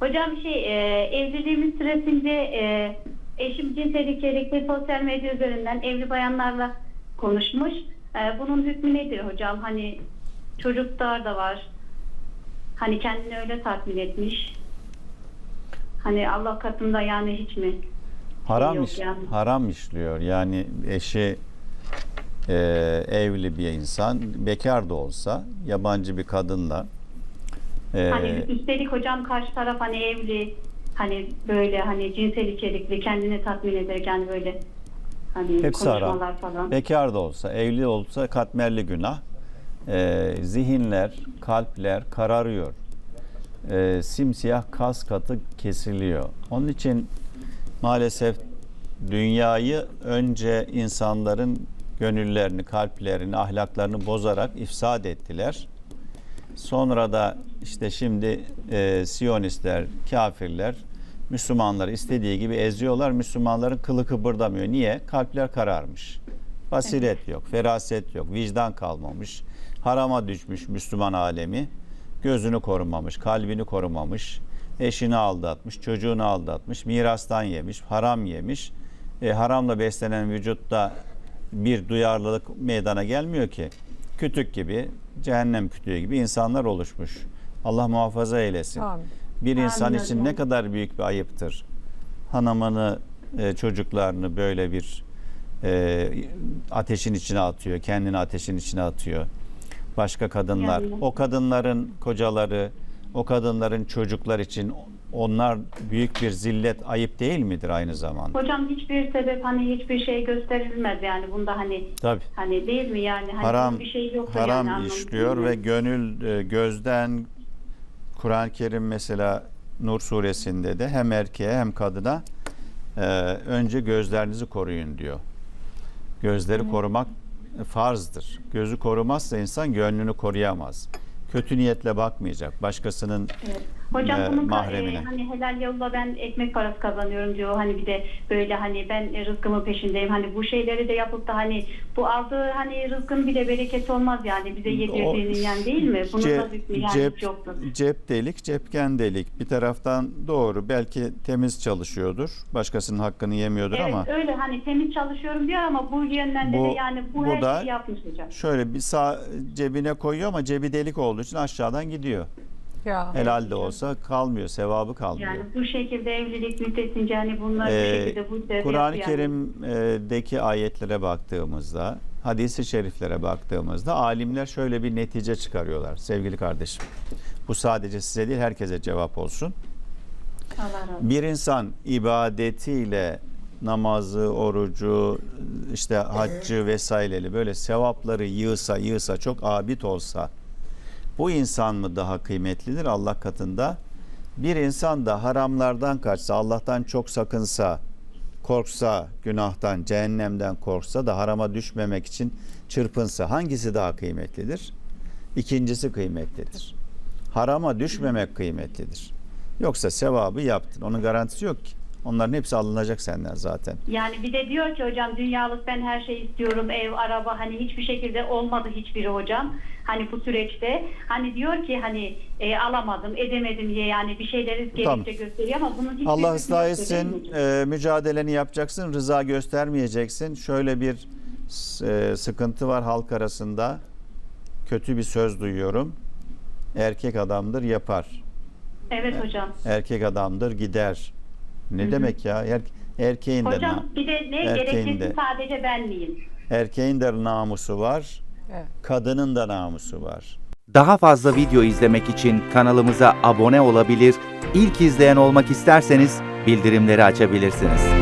Hocam şey e, evliliğimiz süresince e, eşim cinsel içerikli sosyal medya üzerinden evli bayanlarla konuşmuş. E, bunun hükmü nedir hocam? Hani çocuklar da var. Hani kendini öyle tatmin etmiş. Hani Allah katında yani hiç mi? Haram iş, yani. haram işliyor. Yani eşi e, evli bir insan, bekar da olsa yabancı bir kadınla e, Hani üstelik hocam karşı taraf hani evli hani böyle hani cinsel içerikli kendini tatmin ederek yani böyle hani Hepsi haram. falan. bekar da olsa, evli olsa katmerli günah. E, zihinler, kalpler kararıyor. E, simsiyah kas katı kesiliyor. Onun için maalesef dünyayı önce insanların gönüllerini, kalplerini, ahlaklarını bozarak ifsad ettiler. Sonra da işte şimdi e, Siyonistler, kafirler Müslümanları istediği gibi eziyorlar. Müslümanların kılı kıpırdamıyor. Niye? Kalpler kararmış. Basiret yok, feraset yok, vicdan kalmamış. Harama düşmüş Müslüman alemi. Gözünü korumamış, kalbini korumamış. Eşini aldatmış, çocuğunu aldatmış, mirastan yemiş, haram yemiş. E, haramla beslenen vücutta bir duyarlılık meydana gelmiyor ki. Kütük gibi, cehennem kütüğü gibi insanlar oluşmuş. Allah muhafaza eylesin. Amin. Bir insan Amin için ne kadar büyük bir ayıptır. Hanımını, e, çocuklarını böyle bir e, ateşin içine atıyor, kendini ateşin içine atıyor. Başka kadınlar, Yani. o kadınların kocaları, o kadınların çocuklar için onlar büyük bir zillet, ayıp değil midir aynı zamanda? Hocam hiçbir sebep hani hiçbir şey gösterilmez yani bunda hani Tabii. hani değil mi yani hani haram bir şey yok haram yani işliyor ve gönül e, gözden Kur'an-ı Kerim mesela Nur suresinde de hem erkeğe hem kadına e, önce gözlerinizi koruyun diyor. Gözleri korumak farzdır. Gözü korumazsa insan gönlünü koruyamaz. Kötü niyetle bakmayacak. Başkasının Evet. Hocam e, bunun mahremine. e, hani helal yolla ben ekmek parası kazanıyorum diyor. Hani bir de böyle hani ben e, rızkımın peşindeyim. Hani bu şeyleri de yapıp da hani bu aldığı hani rızkın bile bereketi olmaz yani bize yedirdiğinin yani değil mi? Bunun Ce- da hükmü yani cep, yoktur. cep delik, cepken delik. Bir taraftan doğru. Belki temiz çalışıyordur. Başkasının hakkını yemiyordur Evet ama öyle hani temiz çalışıyorum diyor ama bu yönden de, Bu- de yani bu, bu her da- şeyi yapmış hocam. şöyle bir sağ cebine koyuyor ama cebi delik olduğu için aşağıdan gidiyor. Ya. Helal de olsa kalmıyor, sevabı kalmıyor. Yani bu şekilde evlilik müddetince hani bunlar bu Ee, şekilde bu sebebi Kur'an-ı yani. Kerim'deki ayetlere baktığımızda, hadis-i şeriflere baktığımızda alimler şöyle bir netice çıkarıyorlar sevgili kardeşim. Bu sadece size değil herkese cevap olsun. Bir insan ibadetiyle namazı, orucu, işte haccı vesaireli böyle sevapları yığsa yığsa çok abid olsa bu insan mı daha kıymetlidir Allah katında? Bir insan da haramlardan kaçsa, Allah'tan çok sakınsa, korksa, günahtan, cehennemden korksa da harama düşmemek için çırpınsa hangisi daha kıymetlidir? İkincisi kıymetlidir. Harama düşmemek kıymetlidir. Yoksa sevabı yaptın. Onun garantisi yok ki. Onların hepsi alınacak senden zaten. Yani bir de diyor ki hocam dünyalık ben her şey istiyorum ev araba hani hiçbir şekilde olmadı hiçbiri hocam hani bu süreçte hani diyor ki hani e, alamadım edemedim diye yani bir şeyleri gerekçe Tamam. gösteriyor ama bunun hiçbir Allah ıslah etsin, e, mücadeleni yapacaksın, rıza göstermeyeceksin. Şöyle bir e, sıkıntı var halk arasında. Kötü bir söz duyuyorum. Erkek adamdır yapar. Evet hocam. Erkek adamdır gider. Ne demek ya? Er, erkeğin de Hocam bir de ne erkeğin gerekçesi de- sadece ben miyim? erkeğin de namusu var. Evet. Kadının da namusu var. Daha fazla video izlemek için kanalımıza abone olabilir, ilk izleyen olmak isterseniz bildirimleri açabilirsiniz.